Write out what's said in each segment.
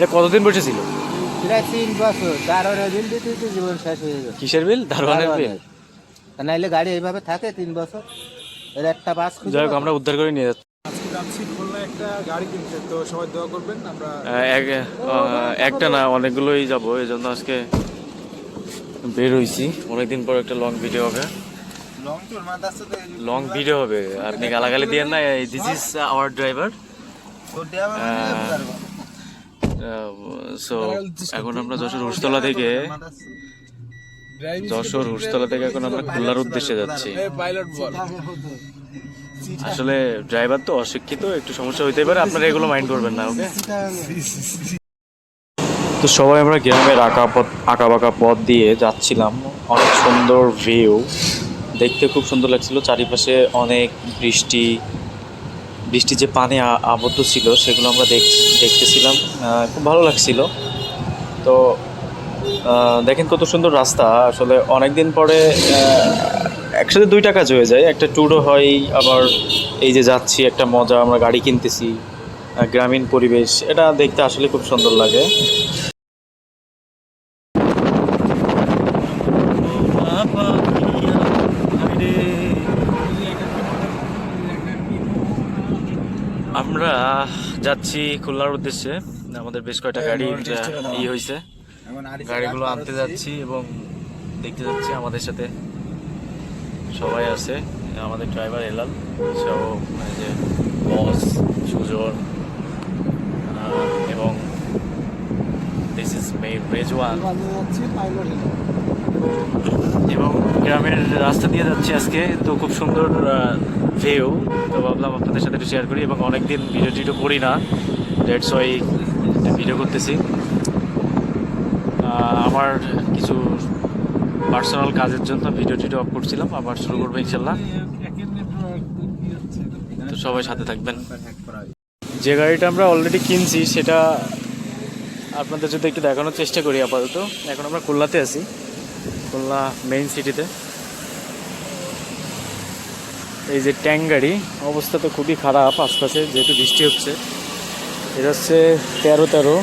এটা কতদিন বসেছিল প্রায় তিন বছর। দারোয়ানের বিল দিতে দিতে জীবন শেষ হয়ে গেল। কিসের বিল? দারোয়ানের বিল? নাইলে গাড়ি এইভাবে থাকে তিন বছর। এর একটা বাস খুঁজে যাই হোক আমরা উদ্ধার করে নিয়ে যাচ্ছি। আজকে একটা না অনেকগুলোই যাব এই জন্য আজকে বের হইছি। অনেকদিন পর একটা লং ভিডিও হবে। লং ভিডিও হবে। আপনি গালাগালি দিয়েন না this is our driver so এখন আমরা যশোর হুসতলা থেকে যশোর হুসতলা থেকে এখন আমরা খুলনার উদ্দেশ্যে যাচ্ছি। আসলে ড্রাইভার তো অশিক্ষিত একটু সমস্যা হইতে পারে আপনারা এগুলো মাইন্ড করবেন না ওকে তো সবাই আমরা গ্রামের আঁকা পথ আঁকা বাঁকা পথ দিয়ে যাচ্ছিলাম। অনেক সুন্দর ভিউ দেখতে খুব সুন্দর লাগছিল চারিপাশে অনেক বৃষ্টি বৃষ্টি যে পানি আবদ্ধ ছিল, সেগুলো আমরা দেখ দেখতেছিলাম খুব ভালো লাগছিল। তো দেখেন কত সুন্দর রাস্তা। আসলে অনেক দিন পরে একসাথে দুইটা কাজ হয়ে যায়। একটা ট্যুরও হয়, আবার এই যে যাচ্ছি, একটা মজা, আমরা গাড়ি কিনতেছি গ্রামীণ পরিবেশ, এটা দেখতে আসলে খুব সুন্দর লাগে। আমরা যাচ্ছি খুলনার উদ্দেশ্যে। আমাদের বেশ কয়টা গাড়ি ই হয়েছে। গাড়িগুলো আনতে যাচ্ছি এবং দেখতে যাচ্ছি আমাদের সাথে সবাই আছে। আমাদের ড্রাইভার এলাল সহ এই যে বস সুজন এবং দিস ইজ মে রেজওয়ান এবং গ্রামের রাস্তা দিয়ে যাচ্ছি আজকে। তো খুব সুন্দর ভিউ তো ভাবলাম আপনাদের সাথে একটু শেয়ার করি এবং অনেকদিন ভিডিও টিডিও করি না। ডেটস ওয়াই ভিডিও করতেছি। আমার কিছু পার্সোনাল কাজের জন্য ভিডিও টিডিও অফ করছিলাম, আবার শুরু করব ইনশাল্লাহ তো সবাই সাথে থাকবেন। যে গাড়িটা আমরা অলরেডি কিনছি, সেটা আপনাদের যদি একটু দেখানোর চেষ্টা করি আপাতত। এখন আমরা খুলনাতে আছি। খুলনা মেইন সিটিতে এই যে ট্যাঙ্ক গাড়ি, অবস্থা তো খুবই খারাপ, আশপাশে যেহেতু বৃষ্টি হচ্ছে। এটা হচ্ছে তেরো তেরো।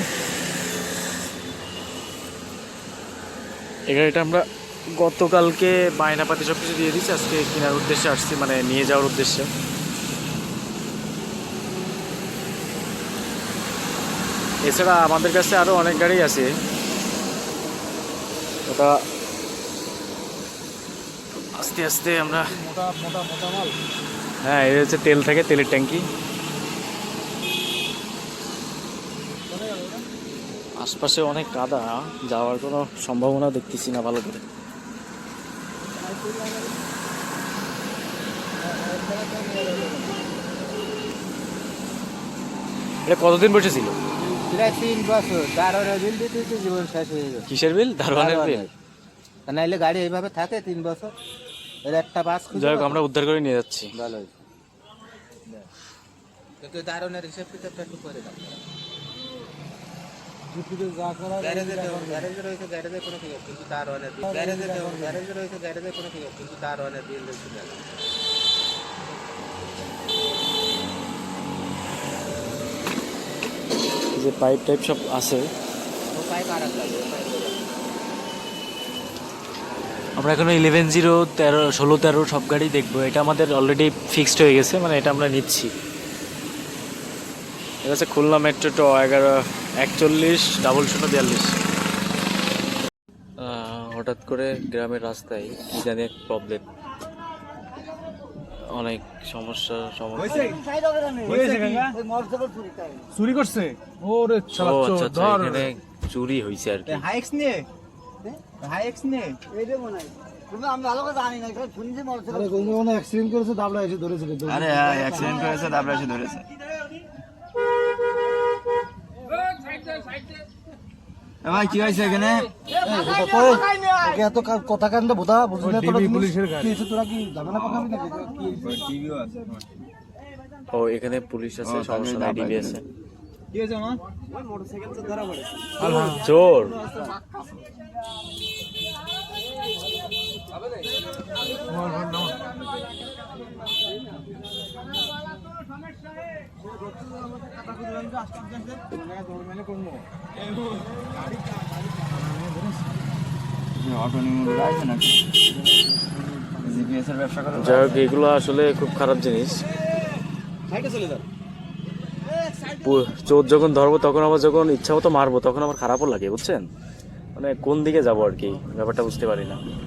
গাড়িটা আমরা গতকালকে বায়নাপাতি সব কিছু দিয়ে দিচ্ছি আজকে কেনার উদ্দেশ্যে আসছি মানে নিয়ে যাওয়ার উদ্দেশ্যে। এছাড়া আমাদের কাছে আরও অনেক গাড়ি আছে। ওটা আস্তে আস্তে আমরা মোটা মোটা মোটা মাল। হ্যাঁ এটা হচ্ছে তেল থাকে তেলের ট্যাঙ্কি। আশপাশে অনেক কাদা যাওয়ার কোনো সম্ভাবনা দেখতেছি না ভালো করে। এটা কতদিন বসেছিল? প্রায় তিন বছর। দারোয়ানের বিল দিতে দিতে জীবন শেষ হয়ে গেল। কিসের বিল? দারোয়ানের বিল? নাইলে গাড়ি এইভাবে থাকে তিন বছর। এর একটা বাস খুঁজে যাই হোক আমরা উদ্ধার করে নিয়ে যাচ্ছি। ভালো হয়েছে কিন্তু দারোয়ানের হিসাব কিতাবটা একটু করে দাও গ্যারেজে গ্যারেজে রয়েছে গ্যারেজে কোনো কি কিন্তু দারোয়ানের বিল গ্যারেজে দেও, গ্যারেজে রয়েছে গ্যারেজে কোনো কি কিন্তু দারোয়ানের বিল রয়েছে যে পাইপ টাইপ সব আছে। পাইপ আর লাগবে, ওটা। আমরা এখন ইলেভেন জিরো তেরো ষোলো তেরো সব গাড়ি দেখব। এটা আমাদের অলরেডি ফিক্সড হয়ে গেছে মানে এটা আমরা নিচ্ছি। এটা হচ্ছে খুলনা মেট্রো ট এগারো একচল্লিশ ডাবল শূন্য বিয়াল্লিশ। হঠাৎ করে গ্রামের রাস্তায় কি জানি এক প্রবলেম অনেক সমস্যা সমস্যা। চুরি করছে? ওরে হয়েছে কি হাইক্স নিয়ে হাইক্স নিয়ে আরে কোনো কোনো অ্যাক্সিডেন্ট করেছে দাবলা এসে ধরেছে আরে হ্যাঁ অ্যাক্সিডেন্ট করেছে তারপরে এসে ধরেছে ভাই কি হয়েছে এখানে এত কথা কান্ড বোধা বুঝলি না তোরা পুলিশের গাড়ি তোরা কি ঝামেলা পাকাবি নাকি কি হয়েছে? ও এখানে পুলিশ আছে সমস্যা নাই ডিবি আছে। কি হয়েছে যাই হোক এগুলো আসলে খুব খারাপ জিনিস। পু- চোর যখন ধরবো, তখন আবার যখন ইচ্ছা মতো মারবো, তখন আমার খারাপও লাগে, বুঝছেন? মানে কোন দিকে যাব আর কি? ব্যাপারটা বুঝতে পারি না।